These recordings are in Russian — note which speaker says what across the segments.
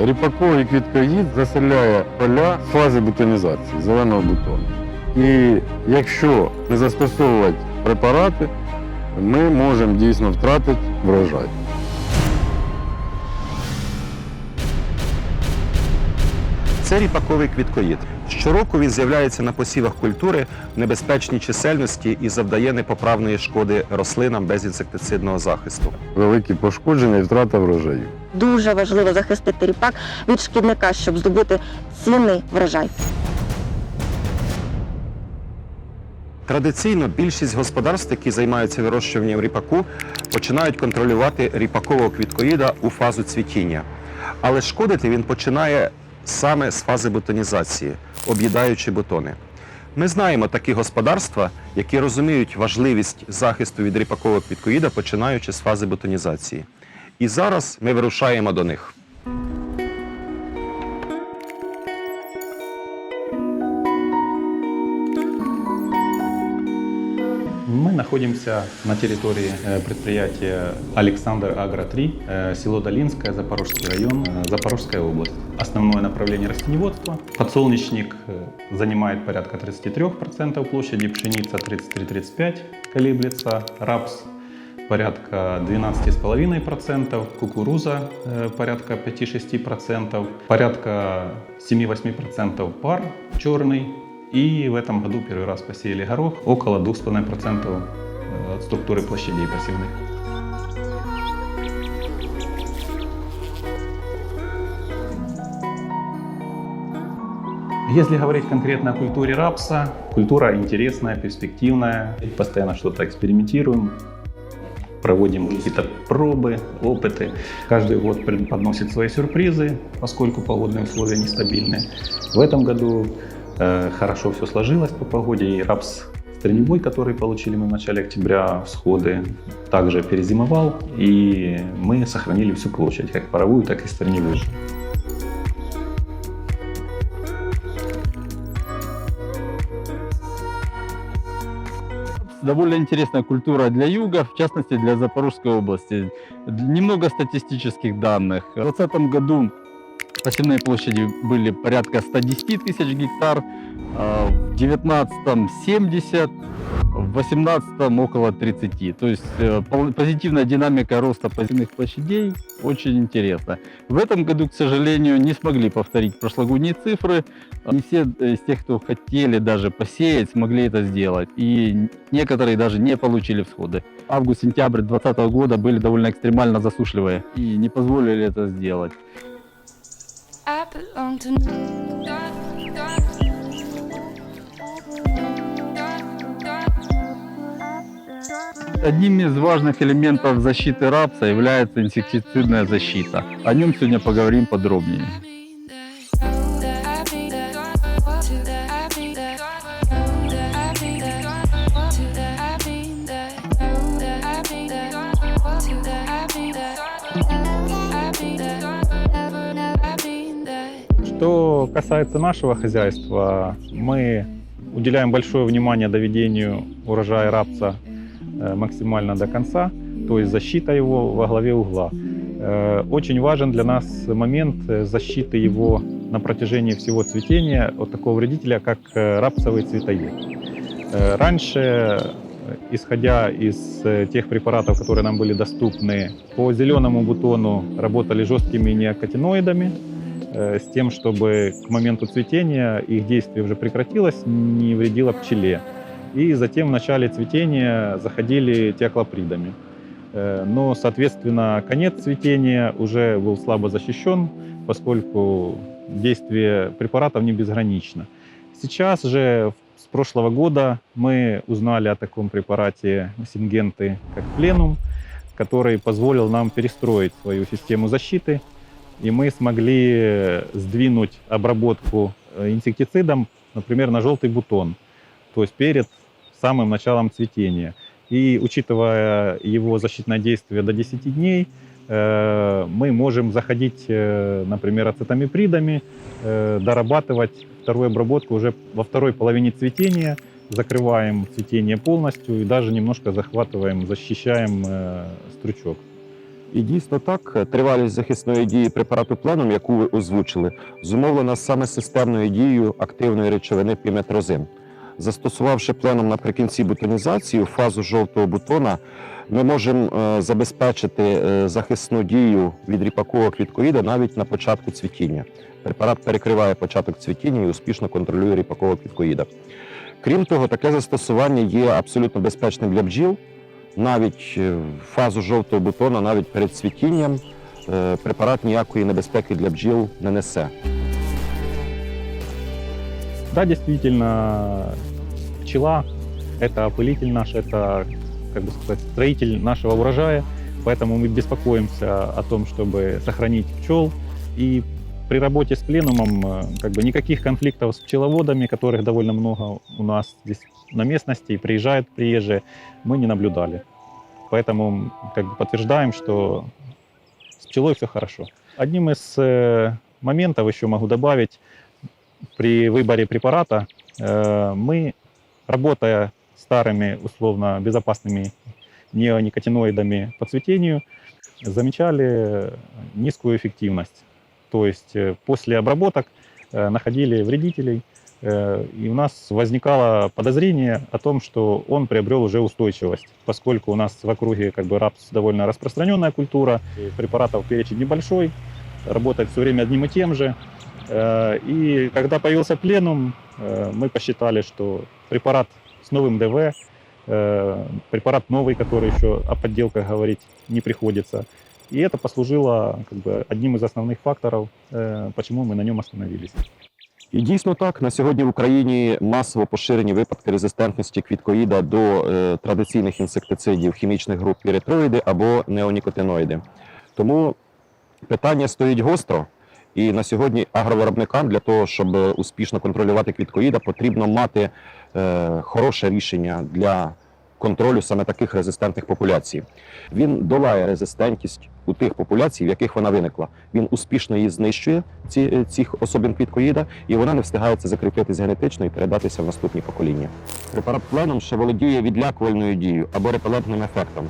Speaker 1: Ріпаковий квіткоїд заселяє поля фази бутонізації зеленого бутону. І якщо не застосовувати препарати, ми можемо дійсно втратити врожай.
Speaker 2: Це ріпаковий квіткоїд. Щороку він з'являється на посівах культури в небезпечній чисельності і завдає непоправної шкоди рослинам без інсектицидного захисту.
Speaker 1: Великі пошкодження і втрата врожаю.
Speaker 3: Дуже важливо захистити ріпак від шкідника, щоб здобути цінний врожай.
Speaker 2: Традиційно більшість господарств, які займаються вирощуванням ріпаку, починають контролювати ріпакового квіткоїда у фазу цвітіння. Але шкодити він починає саме з фази бетонізації, об'їдаючи бутони. Ми знаємо такі господарства, які розуміють важливість захисту від ріпакового підкоїда, починаючи з фази бетонізації. І зараз ми вирушаємо до них.
Speaker 4: Мы находимся на территории э, предприятия Александр Агро-3, э, село Долинское, Запорожский район, э, Запорожская область. Основное направление растеневодства. Подсолнечник занимает порядка 33% площади, пшеница 33-35 колеблется, рапс порядка 12,5%, кукуруза порядка 5-6%, порядка 7-8% пар черный. И в этом году первый раз посеяли горох около 2,5% от структуры площадей посевных. Если говорить конкретно о культуре рапса, культура интересная, перспективная, постоянно что-то экспериментируем, проводим какие-то пробы, опыты. Каждый год подносит свои сюрпризы, поскольку погодные условия нестабильны. В этом году э, хорошо все сложилось по погоде, и рапс стреневой, который получили мы в начале октября, всходы, также перезимовал, и мы сохранили всю площадь, как паровую, так и стреневую.
Speaker 5: довольно интересная культура для юга, в частности для Запорожской области. Немного статистических данных. В 2020 году посевные площади были порядка 110 тысяч гектар, а в 2019 70, в 2018 около 30. То есть э, позитивная динамика роста посевных площадей очень интересна. В этом году, к сожалению, не смогли повторить прошлогодние цифры. Не все из тех, кто хотели даже посеять, смогли это сделать. И некоторые даже не получили всходы. Август-сентябрь 2020 года были довольно экстремально засушливые и не позволили это сделать.
Speaker 6: Belong to
Speaker 5: Одним из важных элементов защиты рапса является инсектицидная защита. О нем сегодня поговорим подробнее.
Speaker 4: Что касается нашего хозяйства, мы уделяем большое внимание доведению урожая рапса э, максимально до конца, то есть защита его во главе угла. Э, Очень важен для нас момент э, защиты его на протяжении всего цветения от такого вредителя, как рапсовый цветоед. Раньше, исходя из тех препаратов, которые нам были доступны, по зеленому бутону работали жесткими неокотиноидами, с тем, чтобы к моменту цветения их действие уже прекратилось, не вредило пчеле. И затем в начале цветения заходили теоклопридами. Э, Но, соответственно, конец цветения уже был слабо защищен, поскольку действие препаратов не безгранично. Сейчас же с прошлого года мы узнали о таком препарате сингенты, как пленум, который позволил нам перестроить свою систему защиты и мы смогли сдвинуть обработку э, инсектицидом, например, на желтый бутон, то есть перед самым началом цветения. И учитывая его защитное действие до 10 дней, э, мы можем заходить, э, например, ацетамипридами, дорабатывать вторую обработку уже во второй половине цветения, закрываем цветение полностью и даже немножко захватываем, защищаем стручок.
Speaker 2: І дійсно так, тривалість захисної дії препарату пленум, яку ви озвучили, зумовлена саме системною дією активної речовини піметрозин. Застосувавши пленум наприкінці бутонізації фазу жовтого бутона, ми можемо е, забезпечити е, захисну дію від ріпакового квіткоїда навіть на початку цвітіння. Препарат перекриває початок цвітіння і успішно контролює ріпакового квіткоїда. Крім того, таке застосування є абсолютно безпечним для бджіл. Навіть е, в фазу жовтого бутона, навіть перед цвітінням, е, препарат ніякої небезпеки для бджіл не несе.
Speaker 4: Да, действительно, пчела – это опылитель наш, это, как бы сказать, строитель нашего урожая, поэтому мы беспокоимся о том, чтобы сохранить пчел. И при работе с пленумом э, как бы никаких конфликтов с пчеловодами, которых довольно много у нас здесь на местности, и приезжают приезжие, мы не наблюдали. Поэтому как бы подтверждаем, что с пчелой все хорошо. Одним из э, моментов еще могу добавить, при выборе препарата э, мы, работая старыми условно безопасными неоникотиноидами по цветению, замечали низкую эффективность. То есть э, после обработок э, находили вредителей, э, и у нас возникало подозрение о том, что он приобрел уже устойчивость, поскольку у нас в округе как бы рапс довольно распространенная культура, препаратов перечень небольшой, работать все время одним и тем же. И когда появился пленум, мы посчитали, что препарат с новым ДВ, препарат новый, который еще о подделках говорить не приходится. И это послужило как бы, одним из основных факторов, э, почему мы на нем остановились.
Speaker 2: І дійсно так, на сьогодні в Україні масово поширені випадки резистентності квіткоїда до е, традиційних інсектицидів хімічних груп піретроїди або неонікотиноїди. Тому питання стоїть гостро. І на сьогодні агровиробникам для того, щоб успішно контролювати квіткоїда, потрібно мати е, хороше рішення для контролю саме таких резистентних популяцій. Він долає резистентність у тих популяцій, в яких вона виникла. Він успішно її знищує, ці, е, цих особин квіткоїда, і вона не встигається закріпитись генетично і передатися в наступні покоління. Препарат пленом ще володіє відлякувальною дією або репелентним ефектом.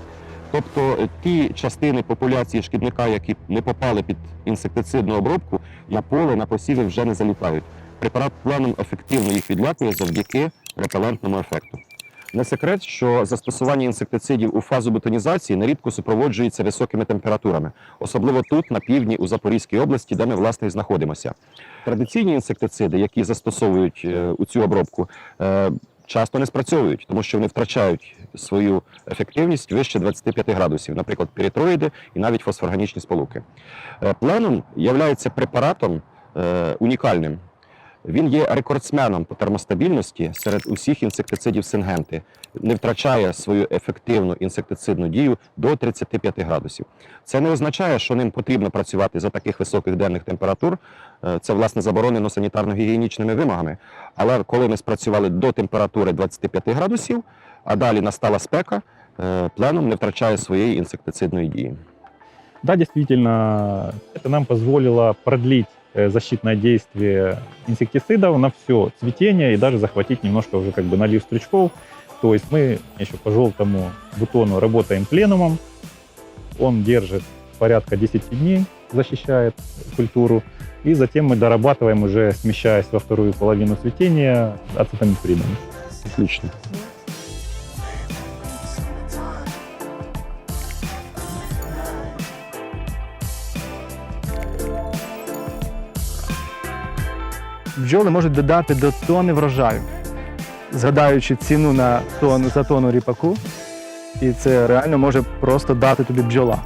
Speaker 2: Тобто е, ті частини популяції шкідника, які не попали під інсектицидну обробку, на поле, на посіви вже не залітають. Препарат пленом ефективно їх відлякує завдяки репелентному ефекту. Не секрет, що застосування інсектицидів у фазу бетонізації нерідко супроводжується високими температурами, особливо тут, на півдні, у Запорізькій області, де ми власне і знаходимося. Традиційні інсектициди, які застосовують е, у цю обробку, е, часто не спрацьовують, тому що вони втрачають свою ефективність вище 25 градусів, наприклад, піритроїди і навіть фосфорганічні сполуки. Е, Пленум є препаратом унікальним. Він є рекордсменом по термостабільності серед усіх інсектицидів сингенти, не втрачає свою ефективну інсектицидну дію до 35 градусів. Це не означає, що ним потрібно працювати за таких високих денних температур. Е, Це власне заборонено санітарно-гігієнічними вимогами. Але коли ми спрацювали до температури 25 градусів, а далі настала спека, е, пленум не втрачає своєї інсектицидної дії.
Speaker 4: Да, действительно, это нам позволило продлить защитное действие инсектицидов на все цветение и даже захватить немножко уже как бы налив стручков. То есть мы еще по желтому бутону работаем пленумом. Он держит порядка 10 дней, защищает культуру. И затем мы дорабатываем уже, смещаясь во вторую половину цветения, ацетамипридом.
Speaker 2: Отлично.
Speaker 7: бджоли можуть додати до тони врожаю, згадаючи ціну на тонну за тонну ріпаку, і це реально може просто дати тобі бджола.